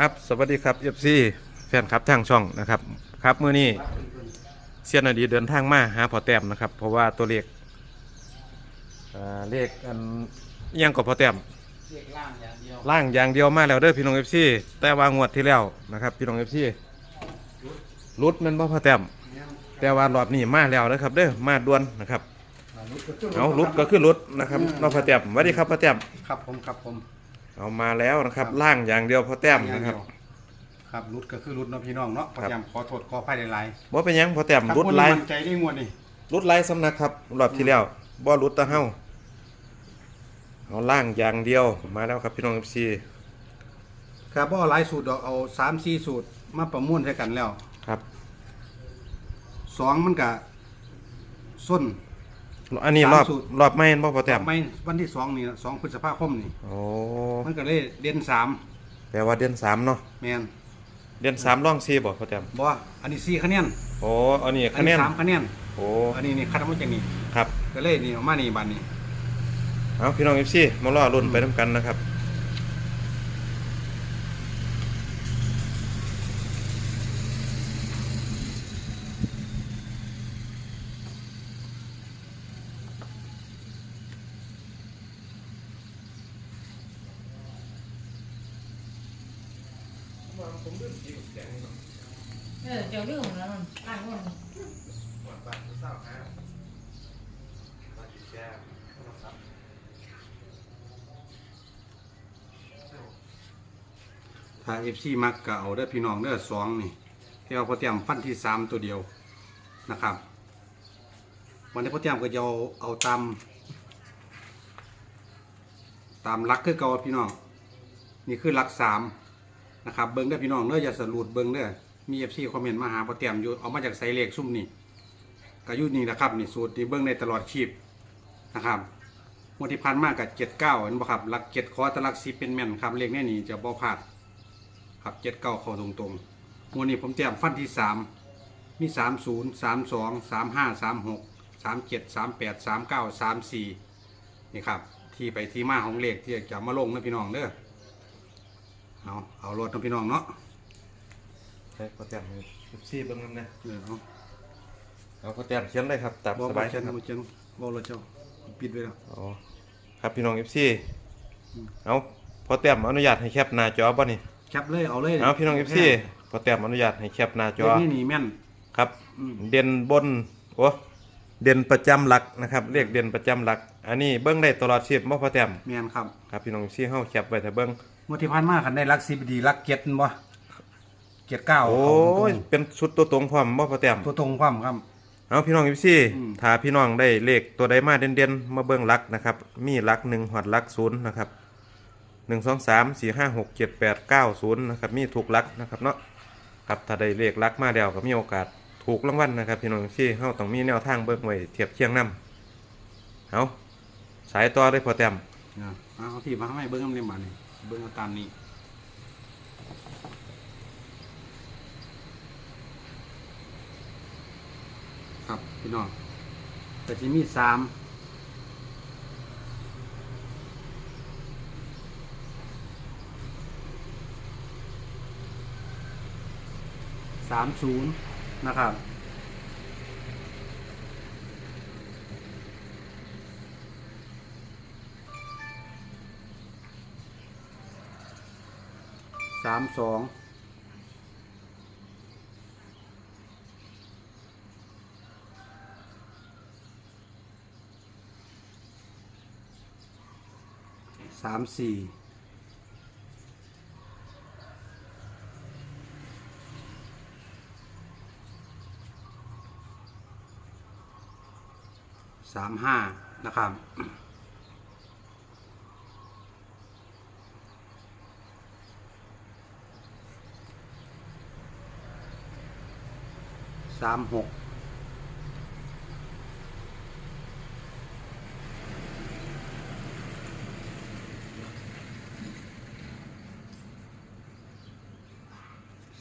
ครับ สวัสดีครับเอฟซีแฟนครับทางช่องนะครับ ครับมื้อนี้เซียนอดีเดินทางมาหาพอแต้มนะครับ เพราะว่าตัวเลขอ่าเลขอันอิหยังกับพอแต้ม เรียกล่างอย่างเดียวล่างอย่างเดียวมาแล้วเด้อพี่น้องเอฟซีแต่ว่างวดที่แล้วนะครับ พี่น้องเอฟซีรุดแมันบ่พอแต้มแต่ว่ารอบนี้มาแล้วนะครับ เด้อมาด่วนนะครับ เอารุดก็คือรุดนะครับเราพอแต้มสวัสดีครับพอแต้มครับผมครับผม เอามาแล้วนะครับ ล่างอย่างเดียวพอแต้มนะครับ ครับรุดก็คือรุดเนาะพี่น้องเนาะพครับยายามขอโทษขออภัยหลายว่าเป็นหยังพอแต้มๆรุดครับไล่วันนี้มั่นใจได้งวดนี่รุดไล่สำนักครับรอบที่แล้วบ่รุดตะเฮาเอาล่างอย่างเดียวมาแล้วครับพี่น้องเอฟซีครับบ่เอาหลายสูตรดอกเอาสามสี่สูตรมาประมวลใส่กันแล้วครับสองมันก็ส้น อันนี้สามรอบสูตร รอบไม่เห็นบ่พอแต้มไม่วันที่สองนี่สองพฤษภาคมนี่ โอ้มันก็เลยเด่นสามแปลว่าเดือนสามเนาะแมนเดือนสามร่องซีบ่พอแต้มบ่อันนี้สี่คะแนนโอ้อันนี้อัคะแนนสามคะแนนโอ้อันนี้นี่คัดมาจากนี่ครับก็เลยนี่ออกมานี่บัดนี้เอาพี่น้องเอฟซีมารอรุ่นไปน้ำกันนะครับ เออเจ้าเรื่องของแล้วมันต่างกันถ้า FC มักเก็เอาเด้อพี่น้องเด้อสองนี่ที่เอาพอเตรียมฟันที่สามตัวเดียวนะครับ วันนี้พอเตรียมก็จะเอาเอาตาม ตามลักคือเก่าพี่น้อง นี่คือลักสาม นะครับเบิ้งเด้อพี่น้องเด้ออย่าสรุดเบิ้งเด้อมี FC คอมเมนต์มาหาพอเตรียมอยู่เอามาจากไซเลขซุ่มนี่ก็อยุ่นี่นะครับนี่สูตรที่เบิ้งในตลอดชีพนะครับงวดที่ผ่านมากับเจ็ดเก้าเห็นบ่ครับหลักเจ็ดคอตหลักสิบเป็นแม่นครับเลขแน่นี่จะบ่พลาดครับเจ็ดเก้าเข้าตรงๆวันนี้ผมแต้มฟันที่สามมีสามศูนย์สามสองสามห้าสามหกสามเจ็ดสามแปดสามเก้าสามสี่นี่ครับที่ไปที่มาของเลขที่จะมาลงนะพี่น้องเด้อ เอาเอารถนะพี่น้องเนาะใช่พอแต้มเอฟซีเบิ่งนำนะเออเอาเอาพอแต้มเขียนเลยครับตามบอกสบบาอยกเชิญครับ บอกเชิญบอกรถเจ้าปิดไว้แล้ว อ๋อครับพี่น้องเอฟซีเอาพอแต้มอนุญาตให้แคปหน้าจอบ่นี่แคปเลยเอาเลยเอาพี่น้องเอฟซีพอแต้มอนุญาตให้แคปหน้าจเลอขนี่หนีแม่น ครับ อืม เด่นบนโอ้เด่นประจำหลักนะครับเรียกเด่นประจำหลัก อันนี้เบิ้งได้ตลอดชีพบ่พอแต้มแม่นครับ ครับพี่น้องเอฟซีเฮาแคปไว้แต่เบิ้ง งวดที่ผ่านมาคันได้รักสิบดีรักเจ็ดบ่เจ็ดเก้าโอ้เข้าตรยงเป็นชุดตัวตรงพร้อมบ่พอแต้มๆตัวตรงความครับเอาพี่น้องเอฟซีอืมถ้าพี่น้องได้เลขตัวใดมาเด่นๆมาเบิ้งหลักนะครับ มีหลักหนึ่งหอดหลักศูนย์นะครับหนึ่งสองสามสี่ห้าหกเจ็ดแปดเก้าศูนย์นะครับ มีถูกหลักนะครับเนาะครับถ้าได้เลขหลักมาแล้วก็มีโอกาสถูกรางวัลนะครับ พี่น้องเอฟซีเฮาต้องมีแนวทางเบิ้งไว้เทียบเคียงนํเอาสายต่อได้พอแต้มเอาเอาพี่มาให้เบิ้งน้ำเลียมบานนี่ เบิ้งเอาตามนี้ครับพี่น้องแต่ที่มีสามสามศูนย์นะครับ สามสองสามสี่สามห้านะครับ สามหก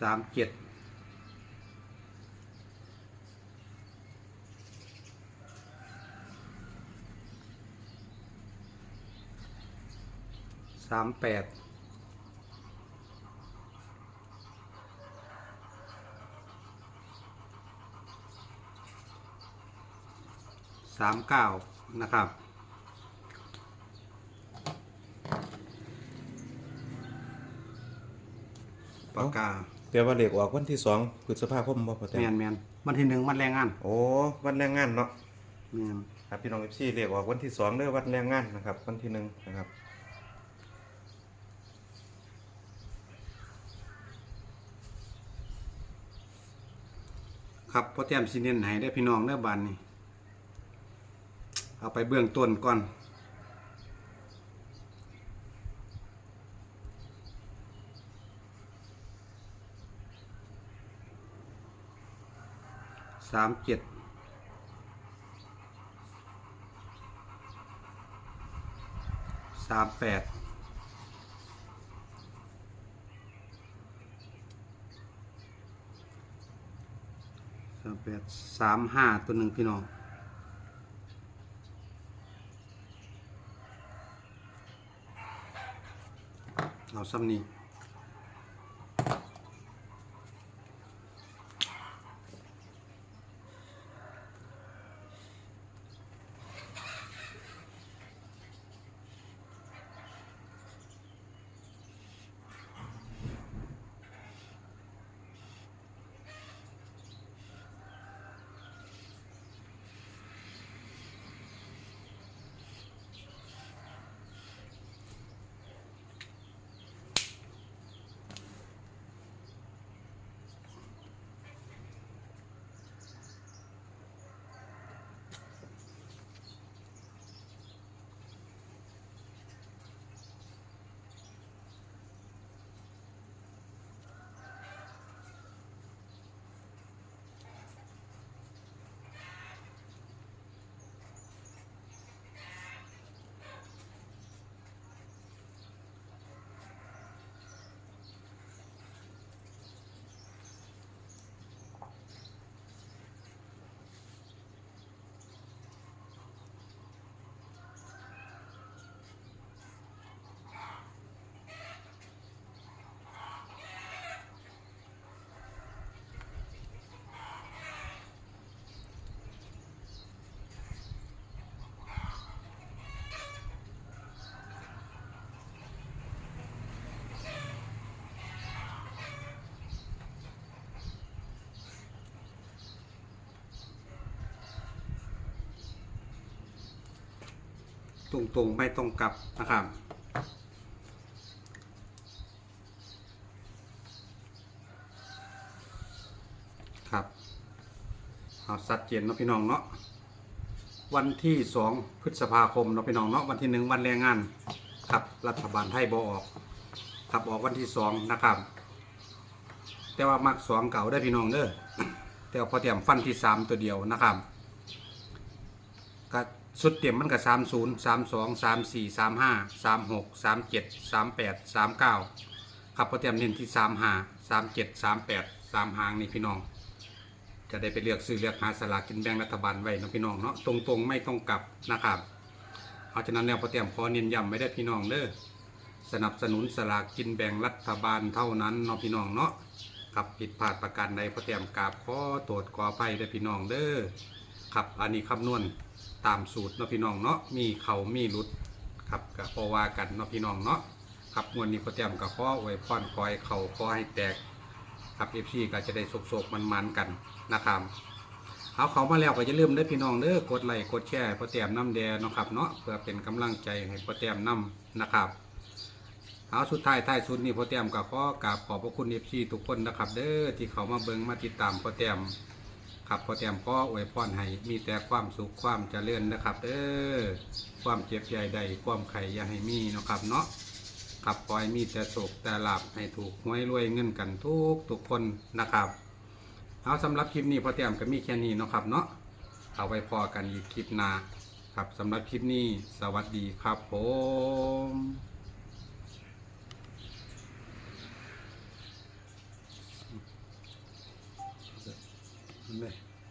สามเจ็ดสามแปด สามเก้านะครับ ปากกาเปลว่าเลขออกวันที่สองพฤษภาคมบ่พอแต้แมมนแมนวันที่หนึ่งวันแรงงานโอ้วันแรงงานเนาะแมนครับพี่น้องเอฟซีเลขออกวันที่สองเด้อวันแรงงานนะครับ วันที่หนึ่งนะครับครับพอแต้มสิเน้นให้ได้อพี่น้องเด้อบานนี้ เอาไปเบื้องต้นก่อน สามเจ็ดสามแปดสามแปดสามห้าตัวหนึ่งพี่น้อง เอาซ้ำนี้ ตรงๆ ไม่ตรงกลับนะครับ ครับเอาสัดเจนเนาะพี่น้องเนาะวันที่สองพฤษภาคมเนาะพี่น้องเนาะวันที่หนึ่งวันแรงงานครับรัฐบาลไทยบอออกครับออกวันที่สองนะครับ แต่ว่ามักสองเก่าได้พี่น้องเด้อแต่พอเตรียมฟันที่สามตัวเดียวนะครับก็ สุดเต็มมันก็สามศูนย์สามสองสามสี่สามห้าสามหกสามเจ็ดสามแปดสามเก้าครับพอเตรียมเน้นที่สามห้าสามเจ็ดสามแปดสามหางนี่พี่น้อง จะได้ไปเลือกซื้อเลือกหาสลากกินแบ่งรัฐบาลไว้นะพี่น้องเนาะตรงๆไม่ต้องกลับนะครับเอาฉะนั้นแล้วพอเตรียมขอเน้นย้ำไว้ได้พี่น้องเด้อสนับสนุนสลากกินแบ่งรัฐบาลเท่านั้นเนาะพี่น้องเนาะครับผิดพลาดประการใดพอเตรียมกราบขอโทษขออภัยได้พี่น้องเด้อ ครับอันนี้คำนวณตามสูตรเนาะพี่น้องเนาะมีเขามีหลุดครับกับพอว่ากันเนาะพี่น้องเนาะครับมวนนี้ก็เตรียมกับข้อไว้พรคอยเขาข้อให้แตกครับเอฟซีก็จะได้โศกๆมันๆกันนะครับเอาเขามาแล้วก็อย่าลืมเด้พี่น้องเด้อกดไลค์กดแชร์พอเตรียมน้ำแดงเนาะครับเนาะเพื่อเป็นกำลังใจให้พอเตรียมน้ำนะครับเอาสุดท้ายท้ายสุดนี้พอเตรียมกับข้อกราบขอบพระคุณเอฟซีทุกคนนะครับ เด้อที่เขามาเบิ่งมาติดตามพอเตรียม ครับพอเตรียมก็อวยพรให้มีแต่ความสุขความเจริญนะครับเด้อความเจ็บใหญ่ใดความไข่อย่าให้มีนะครับเนาะขับปล่อยมีแต่โศกแต่หลับให้ถูกหวยรวยเงินกันทุกทุกคนนะครับเอาสำหรับคลิปนี้พอเตรียมก็มีแค่นี้นะครับเนาะเอาไว้พอกันอีกคลิปหน้าครับสำหรับคลิปนี้สวัสดีครับผม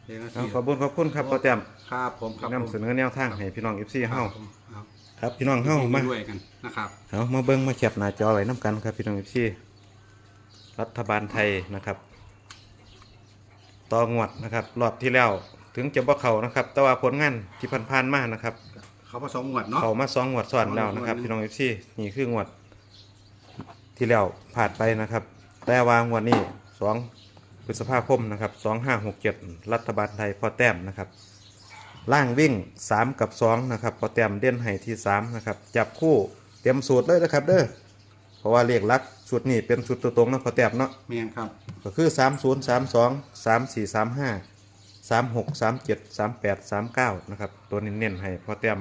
เดี๋ยวนะเอาพี่ขอบคุณขอบคุณครับพอแต้มครับผมครับผมนำเสนอแนวทางให้พี่น้องเอฟซีเฮาผมครับครับพี่น้องเฮามาด้วยกันนะครับเอามาเบิ่งมาแคปหน้าจอไว้น้ำกันครับพี่น้องเอฟซีรัฐบาลไทยนะครับต่องวดนะครับ รอบที่แล้วถึงจะบ่เข้านะครับ แต่ว่าผลงานที่ผ่านๆมานะครับ เขาผสมงวดเนาะเข้ามาสองงวดซ้อนแล้วนะครับงวดหนึ่งพี่น้องเอฟซีนี่คืองวดที่แล้วผ่านไปนะครับ แต่ว่างวดนี้สองพ ฤษภาคมนะครับสองห้าหกเจ็ดรัฐบาลไทยพอแต้มนะครับ ล่างวิ่ง 3 กับ 2 นะครับ พอแต้มเด่นให้ที่ 3 นะครับ จับคู่เตรียมสูตรเลยนะครับเด้อเพราะว่าเลขหลักสูตรนี้เป็นสูตรตัวตรงนะพอแต้มเนาะเมียนครับ ก็คือ 3 0 3 2 3 4 3 5 3 6 3 7 3 8 3 9 นะครับ ตัวเน้นๆให้พอแต้ม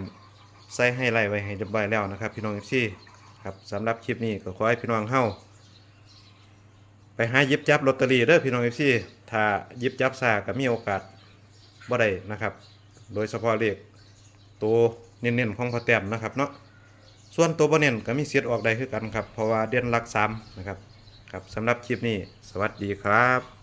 ใส่ให้ไล่ไว้ให้เรียบร้อยแล้วนะครับ พี่น้องเอฟซีครับสำหรับคลิปนี้ก็ขอให้พี่น้องเฮา ไปหายิบจับลอตเตอรี่เด้อพี่น้องเอฟซีถ้ายิบจับซาก็มีโอกาสบ่ได้นะครับ โดยเฉพาะเลขตัวเน้นๆของพอแต้มนะครับเนาะส่วนตัวบ่เน้นก็มีสิทธิ์ออกได้คือกันครับ เพราะว่าเด่นหลักซ้ำนะครับครับสำหรับคลิปนี้ สวัสดีครับ